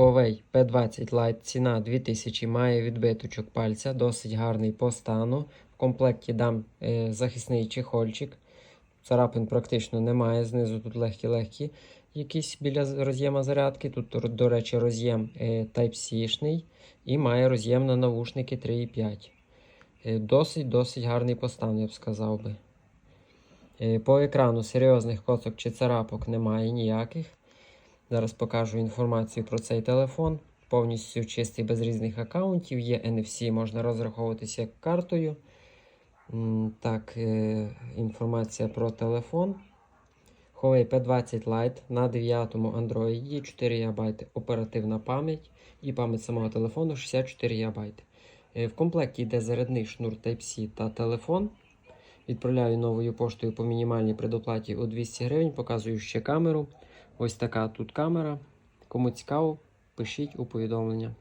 Huawei P20 Lite, ціна 2000, має відбиточок пальця, досить гарний по стану. В комплекті дам е, захисний чехольчик. Царапин практично немає. Знизу тут легкі-легкі якісь біля роз'єма зарядки. Тут, до речі, роз'єм е, Type-C-шний і має роз'єм на навушники 3,5. Е, Досить досить гарний по стану, я б сказав би. Е, По екрану серйозних коцок чи царапок немає ніяких. Зараз покажу інформацію про цей телефон. Повністю чистий без різних аккаунтів. Є NFC, можна розраховуватися як картою. Так, е, інформація про телефон. Huawei P20 Lite на 9 Android, 4 ГБ оперативна пам'ять і пам'ять самого телефону 64 ГБ. Е, В комплекті йде зарядний шнур Type-C та телефон. Відправляю новою поштою по мінімальній предоплаті у 200 гривень. Показую ще камеру. Ось така тут камера. Кому цікаво, пишіть у повідомлення.